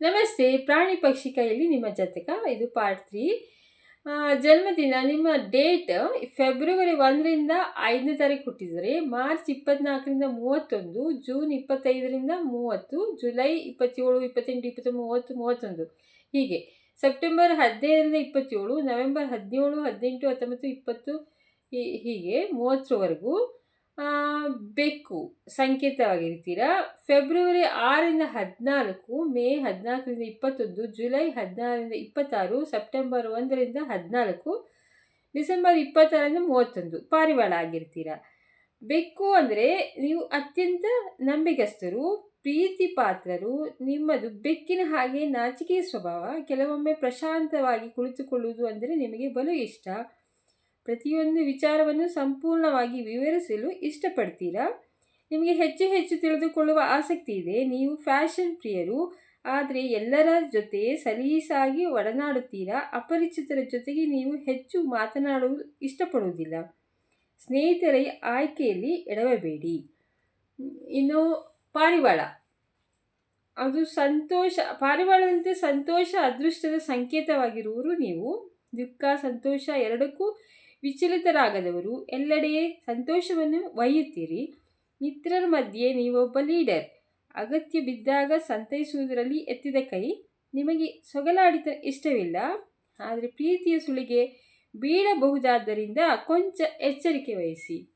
ನಮಸ್ತೆ, ಪ್ರಾಣಿ ಪಕ್ಷಿ ಕೈಯಲ್ಲಿ ನಿಮ್ಮ ಜಾತಕ. ಇದು ಪಾರ್ಟ್ ತ್ರೀ ಜನ್ಮದಿನ ನಿಮ್ಮ ಡೇಟ್ ಫೆಬ್ರವರಿ ಒಂದರಿಂದ ಐದನೇ ತಾರೀಕು ಹುಟ್ಟಿದರೆ ಮಾರ್ಚ್ ಇಪ್ಪತ್ನಾಲ್ಕರಿಂದ ಮೂವತ್ತೊಂದು ಜೂನ್ ಇಪ್ಪತ್ತೈದರಿಂದ ಮೂವತ್ತು ಜುಲೈ ಇಪ್ಪತ್ತೇಳು, ಇಪ್ಪತ್ತೆಂಟು ಇಪ್ಪತ್ತು ಮೂವತ್ತು, ಮೂವತ್ತೊಂದು. ಹೀಗೆ. ಸೆಪ್ಟೆಂಬರ್ ಹದಿನೈದರಿಂದ ಇಪ್ಪತ್ತೇಳು ನವೆಂಬರ್ ಹದಿನೇಳು, ಹದಿನೆಂಟು, ಹತ್ತೊಂಬತ್ತು, ಇಪ್ಪತ್ತು ಹೀಗೆ ಮೂವತ್ತರವರೆಗೂ. ಬೆಕ್ಕು ಸಂಕೇತವಾಗಿರ್ತೀರಾ? ಫೆಬ್ರವರಿ ಆರರಿಂದ ಹದಿನಾಲ್ಕು, ಮೇ ಹದಿನಾಲ್ಕರಿಂದ ಇಪ್ಪತ್ತೊಂದು, ಜುಲೈ ಹದಿನಾರರಿಂದ ಇಪ್ಪತ್ತಾರು, ಸೆಪ್ಟೆಂಬರ್ ಒಂದರಿಂದ ಹದಿನಾಲ್ಕು, ಡಿಸೆಂಬರ್ ಇಪ್ಪತ್ತಾರರಿಂದ ಮೂವತ್ತೊಂದು, ಪಾರಿವಾಳ ಆಗಿರ್ತೀರಾ? ಬೆಕ್ಕು ಅಂದರೆ ನೀವು ಅತ್ಯಂತ ನಂಬಿಕಸ್ಥರು ಪ್ರೀತಿ ಪಾತ್ರರು ನಿಮ್ಮದು ಬೆಕ್ಕಿನ ಹಾಗೆ ನಾಚಿಕೆಯ ಸ್ವಭಾವ, ಕೆಲವೊಮ್ಮೆ ಪ್ರಶಾಂತವಾಗಿ ಕುಳಿತುಕೊಳ್ಳುವುದು ಅಂದರೆ ನಿಮಗೆ ಬಲು ಇಷ್ಟ. ಪ್ರತಿಯೊಂದು ವಿಚಾರವನ್ನು ಸಂಪೂರ್ಣವಾಗಿ ವಿವರಿಸಲು ಇಷ್ಟಪಡ್ತೀರಾ? ನಿಮಗೆ ಹೆಚ್ಚು ಹೆಚ್ಚು ತಿಳಿದುಕೊಳ್ಳುವ ಆಸಕ್ತಿ ಇದೆ. ನೀವು ಫ್ಯಾಷನ್ ಪ್ರಿಯರು, ಆದರೆ ಎಲ್ಲರ ಜೊತೆ ಸಲೀಸಾಗಿ ಒಡನಾಡುತ್ತೀರಾ? ಅಪರಿಚಿತರ ಜೊತೆಗೆ ನೀವು ಹೆಚ್ಚು ಮಾತನಾಡುವುದು ಇಷ್ಟಪಡುವುದಿಲ್ಲ. ಸ್ನೇಹಿತರ, ಆಯ್ಕೆಯಲ್ಲಿ ಎಡವಬೇಡಿ. ಇನ್ನು ಪಾರಿವಾಳ. ಅದು ಸಂತೋಷ, ಪಾರಿವಾಳದಂತೆ ಸಂತೋಷ, ಅದೃಷ್ಟದ ಸಂಕೇತವಾಗಿರುವರು ನೀವು. ದುಃಖ, ಸಂತೋಷ ಎರಡಕ್ಕೂ ವಿಚಲಿತರಾಗದವರು ಎಲ್ಲೆಡೆಯೇ ಸಂತೋಷವನ್ನು ಒಯ್ಯುತ್ತೀರಿ. ಮಿತ್ರರ ಮಧ್ಯೆ ನೀವೊಬ್ಬ ಲೀಡರ್. ಅಗತ್ಯ ಬಿದ್ದಾಗ ಸಂತೈಸುವುದರಲ್ಲಿ ಎತ್ತಿದ ಕೈ. ನಿಮಗೆ ಸೊಗಲಾಡಿತ ಇಷ್ಟವಿಲ್ಲ. ಆದರೆ ಪ್ರೀತಿಯ ಸುಳಿಗೆ ಬೀಳಬಹುದಾದ್ದರಿಂದ ಕೊಂಚ ಎಚ್ಚರಿಕೆ ವಹಿಸಿ.